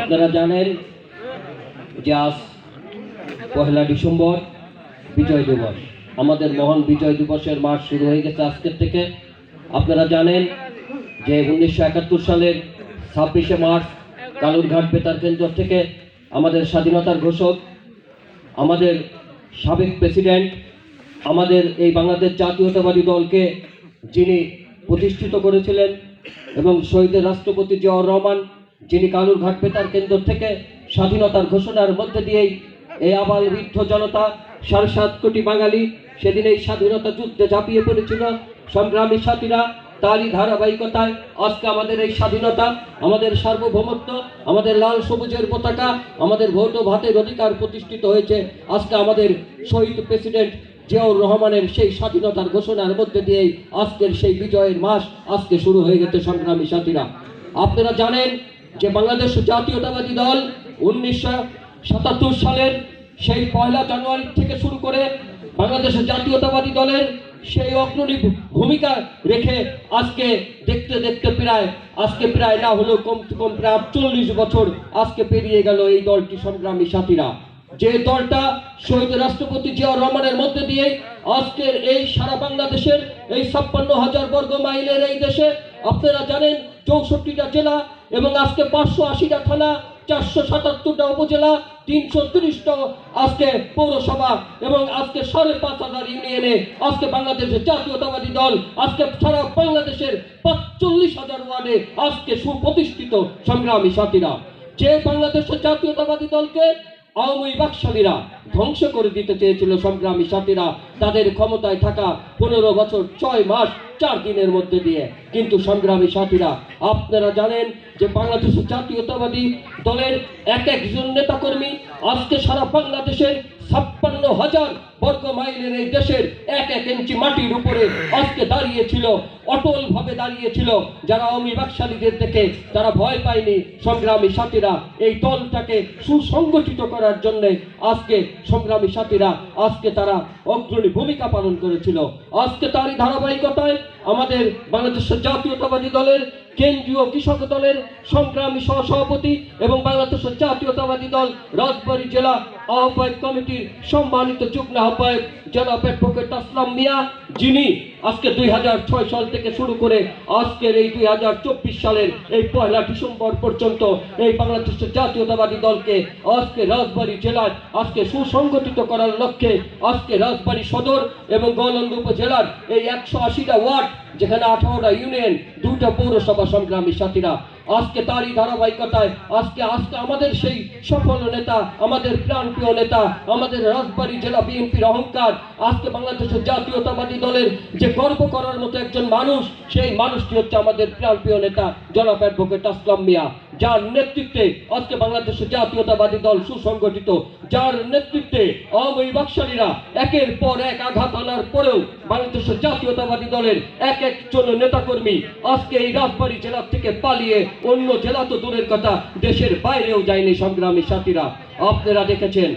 আপনারা জানেন যে আজ পহেলা ডিসেম্বর বিজয় দিবস। আমাদের মহান বিজয় দিবসের মাস শুরু হয়ে গেছে আজকের থেকে। আপনারা জানেন যে উনিশশো একাত্তর সালের ছাব্বিশে মার্চ কালুরঘাট বেতার কেন্দ্র থেকে আমাদের স্বাধীনতার ঘোষক, আমাদের সাবেক প্রেসিডেন্ট, আমাদের এই বাংলাদেশ জাতীয়তাবাদী দলকে যিনি প্রতিষ্ঠিত করেছিলেন এবং শহীদের রাষ্ট্রপতি জিয়াউর রহমান, যিনি কালুরঘাট বেতার কেন্দ্র থেকে স্বাধীনতার ঘোষণার মধ্যে দিয়েই এই আবাল বৃদ্ধ জনতা সাড়ে সাত কোটি বাঙালি সেদিন এই স্বাধীনতা যুদ্ধে ঝাঁপিয়ে পড়েছিল। সংগ্রামী সাথীরা, তারই ধারাবাহিকতায় আজকে আমাদের এই স্বাধীনতা, আমাদের সার্বভৌমত্ব, আমাদের লাল সবুজের পতাকা, আমাদের ভোট ও ভাতের অধিকার প্রতিষ্ঠিত হয়েছে। আজকে আমাদের শহীদ প্রেসিডেন্ট জিয়াউর রহমানের সেই স্বাধীনতার ঘোষণার মধ্যে দিয়েই আজকের সেই বিজয়ের মাস আজকে শুরু হয়ে গেছে সংগ্রামী সাথীরা। আপনারা জানেন যে বাংলাদেশ জাতীয়তাবাদী দল উনিশশো সাতাত্তর সালের সেই পয়লা জানুয়ারি থেকে শুরু করে বাংলাদেশের জাতীয়তাবাদী দলের সেই অগ্রণী ভূমিকা রেখে আজকে দেখতে দেখতে প্রায়, আজকে প্রায় না হলেও কম কম প্রায় চল্লিশ বছর আজকে পেরিয়ে গেল এই দলটি সংগ্রামী সাথীরা। যে দলটা শহীদ রাষ্ট্রপতি জিয়াউর রহমানের মধ্যে দিয়ে আজকের এই সারা বাংলাদেশের এই ছাপ্পান্ন হাজার বর্গ মাইলের এই দেশে, আপনারা জানেন চৌষট্টিটা জেলা এবং আজকে পাঁচশো আশিটা থানা, চারশো সাতাত্তরটা উপজেলা, তিনশো তিরিশটা আজকে পৌরসভা এবং আজকে সাড়ে পাঁচ হাজার ইউনিয়নে আজকে বাংলাদেশের জাতীয়তাবাদী দল, আজকে সারা বাংলাদেশের পাঁচচল্লিশ হাজার ওয়ার্ডে আজকে সুপ্রতিষ্ঠিত সংগ্রামী সাথীরা। যে বাংলাদেশের জাতীয়তাবাদী দলকে আওয়ামী বাকশালীরা ধ্বংস করে দিতে চেয়েছিল সংগ্রামী সাথীরা। তাদের ক্ষমতায় থাকা পনেরো বছর, ছয় মাস, চার দিনের মধ্যে দিয়ে। কিন্তু সংগ্রামী সাথীরা, আপনারা জানেন যে বাংলাদেশের জাতীয়তাবাদী দলের এক একজন নেতাকর্মী আজকে সারা বাংলাদেশের ছাপ্পান্ন হাজার বর্গ মাইলের এই দেশের এক এক ইঞ্চি মাটির উপরে আজকে দাঁড়িয়েছিল অটল ভাবে দাঁড়িয়েছিল। যারা অমি বাকশালীদের থেকে তারা ভয় পায়নি। সংগ্রামী সাথীরা এই দলটাকে সুসংগঠিত করার জন্য আজকে সংগ্রামী সাথীরা আজকে তারা অগ্রণী ভূমিকা পালন করেছিল। আজকে তারই ধারাবাহিকতায় আমাদের বাংলাদেশের জাতীয়তাবাদী দলের কেন্দ্রীয় কৃষক দলের সংগ্রামী সহসভাপতি এবং বাংলাদেশের জাতীয়তাবাদী দল রাজবাড়ী জেলা আহ্বায়ক কমিটির সম্মানিত যুগ্ম আহ্বায়ক জেলা অ্যাডভোকেট আসলাম মিয়া, যিনি আজকে দুই হাজার ছয় সাল থেকে শুরু করে আজকের এই দুই হাজার চব্বিশ সালের এই পয়লা ডিসেম্বর পর্যন্ত এই বাংলাদেশের জাতীয়তাবাদী দলকে আজকে রাজবাড়ী জেলার আজকে সুসংগঠিত করার লক্ষ্যে আজকে রাজবাড়ী সদর এবং গলন্দ উপজেলার এই একশো আশিটা ওয়ার্ড যেখানে আঠারোটা ইউনিয়ন দুটা পৌরসভা সংগ্রামী সাথীরা আজকে তারই ধারাবাহিকতায়, আজকে আজকে আমাদের সেই সফল নেতা, আমাদের প্রাণপ্রিয় নেতা, আমাদের রাজবাড়ী জেলা বিএনপির অহংকার, আজকে বাংলাদেশের জাতীয়তাবাদী দলের যে গর্ব করার মতো একজন মানুষ, সেই মানুষটি হচ্ছে আমাদের প্রাণপ্রিয় নেতা, জনাব অ্যাডভোকেট আসলাম মিয়া। যার নেতৃত্বে আজকে বাংলাদেশের জাতীয়তাবাদী দল সুসংগঠিত, যার নেতৃত্বে আওয়ামী একের পর এক আঘাত আনার পরেও বাংলাদেশের জাতীয়তাবাদী দলের এক একজন নেতাকর্মী আজকে এই রাজবাড়ী জেলা থেকে পালিয়ে অন্য জেলা তো দূরের কথা দেশের বাইরেও যায়নি সংগ্রামী সাথীরা। আপনারা দেখেছেন